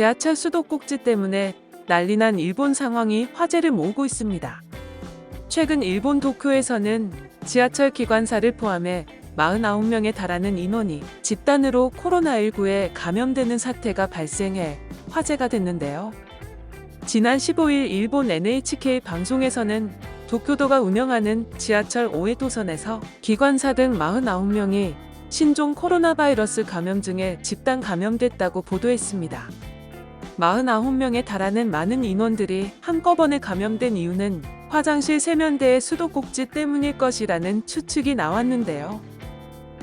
지하철 수도꼭지 때문에 난리난 일본 상황이 화제를 모으고 있습니다. 최근 일본 도쿄에서는 지하철 기관사를 포함해 49명에 달하는 인원이 집단으로 코로나19에 감염되는 사태가 발생해 화제가 됐는데요. 지난 15일 일본 NHK 방송에서는 도쿄도가 운영하는 지하철 5회도선에서 기관사 등 49명이 신종 코로나 바이러스 감염증에 집단 감염됐다고 보도했습니다. 49명에 달하는 많은 인원들이 한꺼번에 감염된 이유는 화장실 세면대의 수도꼭지 때문일 것이라는 추측이 나왔는데요.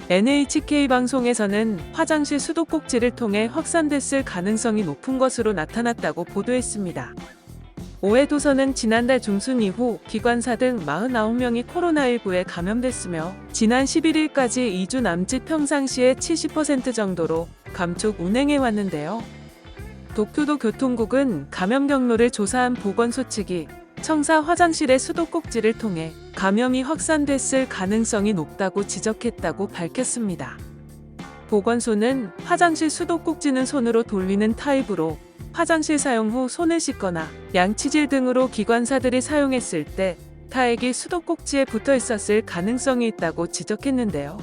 NHK 방송에서는 화장실 수도꼭지를 통해 확산됐을 가능성이 높은 것으로 나타났다고 보도했습니다. 오해도서는 지난달 중순 이후 기관사 등 49명이 코로나19에 감염됐으며 지난 11일까지 2주 남짓 평상시의 70% 정도로 감축 운행해 왔는데요. 도쿄도 교통국은 감염 경로를 조사한 보건소 측이 청사 화장실의 수도꼭지를 통해 감염이 확산됐을 가능성이 높다고 지적했다고 밝혔습니다. 보건소는 화장실 수도꼭지는 손으로 돌리는 타입으로 화장실 사용 후 손을 씻거나 양치질 등으로 기관사들이 사용했을 때 타액이 수도꼭지에 붙어 있었을 가능성이 있다고 지적했는데요.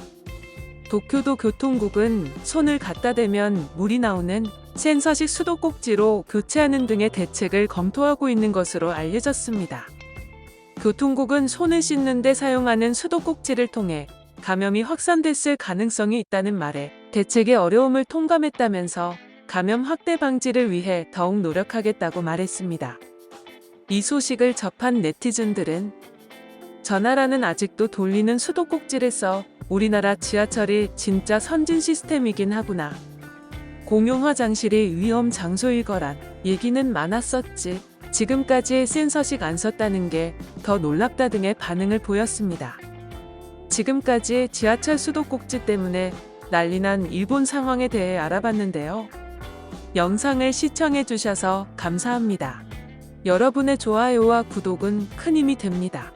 도쿄도 교통국은 손을 갖다 대면 물이 나오는 센서식 수도꼭지로 교체하는 등의 대책을 검토하고 있는 것으로 알려졌습니다. 교통국은 손을 씻는 데 사용하는 수도꼭지를 통해 감염이 확산됐을 가능성이 있다는 말에 대책의 어려움을 통감했다면서 감염 확대 방지를 위해 더욱 노력하겠다고 말했습니다. 이 소식을 접한 네티즌들은 전화라는 아직도 돌리는 수도꼭지를 써 우리나라 지하철이 진짜 선진 시스템이긴 하구나. 공용 화장실이 위험 장소일 거란 얘기는 많았었지. 지금까지 센서식 안 썼다는 게 더 놀랍다 등의 반응을 보였습니다. 지금까지 지하철 수도꼭지 때문에 난리난 일본 상황에 대해 알아봤는데요. 영상을 시청해 주셔서 감사합니다. 여러분의 좋아요와 구독은 큰 힘이 됩니다.